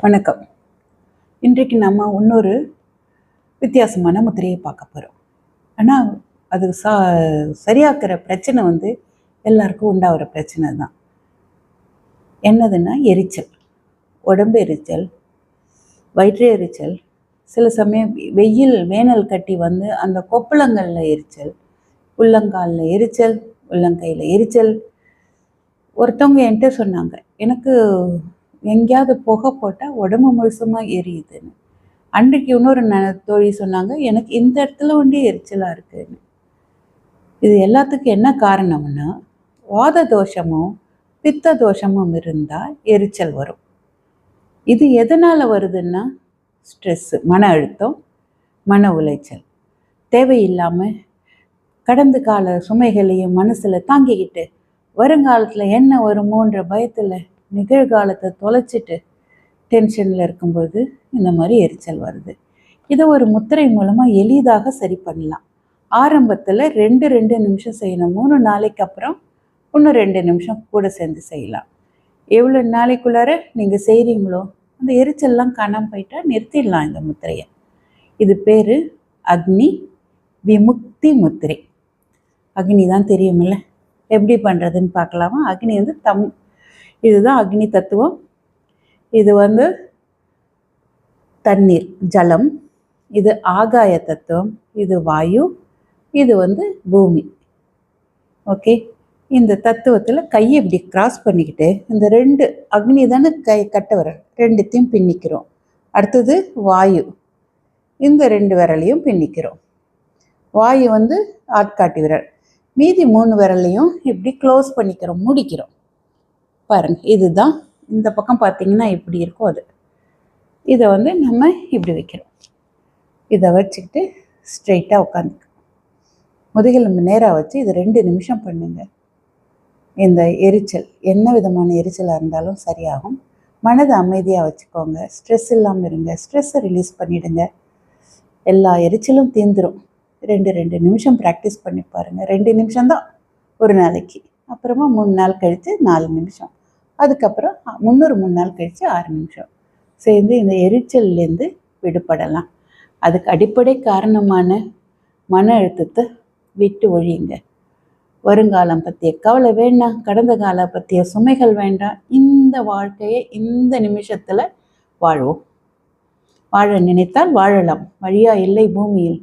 வணக்கம். இன்றைக்கு நம்ம இன்னொரு வித்தியாசமான முத்திரையை பார்க்க போகிறோம் ஆனால் அது சா சரியாக்குற பிரச்சனை வந்து எல்லாருக்கும் உண்டாகிற பிரச்சனை தான். என்னதுன்னா எரிச்சல். உடம்பு எரிச்சல் வயிற்று எரிச்சல் சில சமயம் வெ- வெயில் வேனல் கட்டி வந்து அந்த கொப்பளங்களில் எரிச்சல் உள்ளங்காலில் எரிச்சல் உள்ளங்கையில் எரிச்சல். ஒருத்தவங்க என்கிட்ட சொன்னாங்க எனக்கு எங்கேயாவது புகை போட்டால் உடம்பு முழுசுமாக எரியுதுன்னு. அன்றைக்கு இன்னொரு ந தோழி சொன்னாங்க எனக்கு இந்த இடத்துல ஒன்றே எரிச்சலாக இருக்குன்னு. இது எல்லாத்துக்கும் என்ன காரணம்னா வாத தோஷமும் பித்த தோஷமும் இருந்தால் எரிச்சல் வரும். இது எதனால் வருதுன்னா ஸ்ட்ரெஸ்ஸு மன அழுத்தம் மன உளைச்சல். தேவையில்லாமல் கடந்த கால சுமைகளையும் மனசில் தாங்கிக்கிட்டு வருங்காலத்தில் என்ன வருமோன்ற பயத்தில் நிகழ்காலத்தை தொலைச்சிட்டு டென்ஷனில் இருக்கும்போது இந்த மாதிரி எரிச்சல் வருது. இதை ஒரு முத்திரை மூலமாக எளிதாக சரி பண்ணலாம். ஆரம்பத்தில் ரெண்டு ரெண்டு நிமிஷம் செய்யணும். மூணு நாளைக்கு அப்புறம் இன்னும் ரெண்டு நிமிஷம் கூட சேர்ந்து செய்யலாம். எவ்வளோ நாளைக்குள்ளார நீங்கள் செய்கிறீங்களோ அந்த எரிச்சல்லாம் காணாமல் போயிட்டா நிறுத்திடலாம் இந்த முத்திரையை. இது பேர் அக்னி விமுக்தி முத்திரை. அக்னி தான் தெரியுமில்ல. எப்படி பண்ணுறதுன்னு பார்க்கலாமா? அக்னி வந்து தம் இதுதான் அக்னி தத்துவம். இது வந்து தண்ணீர் ஜலம். இது ஆகாய தத்துவம். இது வாயு. இது வந்து பூமி. ஓகே? இந்த தத்துவத்தில் கையை இப்படி கிராஸ் பண்ணிக்கிட்டு இந்த ரெண்டு அக்னி தானே கை கட்ட விரல் ரெண்டுத்தையும் பின்னிக்கிறோம். அடுத்தது வாயு. இந்த ரெண்டு விரலையும் பின்னிக்கிறோம். வாயு வந்து ஆட்காட்டி விரல். மீதி மூணு விரலையும் இப்படி க்ளோஸ் பண்ணிக்கிறோம் முடிக்கிறோம். பாருங்கள் இதுதான். இந்த பக்கம் பார்த்தீங்கன்னா இப்படி இருக்கும் அது. இதை வந்து நம்ம இப்படி வைக்கிறோம். இதை வச்சுக்கிட்டு ஸ்ட்ரெயிட்டாக உட்காந்துக்கணும். முதுகெலும்பு நேராக வச்சு இது ரெண்டு நிமிஷம் பண்ணுங்க. இந்த எரிச்சல் என்ன விதமான எரிச்சலாக இருந்தாலும் சரியாகும். மனதை அமைதியாக வச்சுக்கோங்க. ஸ்ட்ரெஸ் இல்லாமல் இருங்க. ஸ்ட்ரெஸ்ஸை ரிலீஸ் பண்ணிவிடுங்க எல்லா எரிச்சலும் தீந்துடும் ரெண்டு ரெண்டு நிமிஷம் ப்ராக்டிஸ் பண்ணி பாருங்கள் ரெண்டு நிமிஷம்தான் ஒரு நாளைக்கு. அப்புறமா மூணு நாள் கழித்து நாலு நிமிஷம். அதுக்கப்புறம் முந்நூறு மூணு நாள் கழித்து ஆறு நிமிஷம். சேர்ந்து இந்த எரிச்சல்லேருந்து விடுபடலாம். அதுக்கு அடிப்படை காரணமான மன அழுத்தத்தை விட்டு ஒழியுங்க. வருங்காலம் பற்றிய கவலை வேண்டாம் கடந்த காலம் பற்றிய சுமைகள் வேண்டாம். இந்த வாழ்க்கையை இந்த நிமிஷத்தில் வாழ்வோம். வாழ நினைத்தால் வாழலாம். வழியா இல்லை பூமியில்.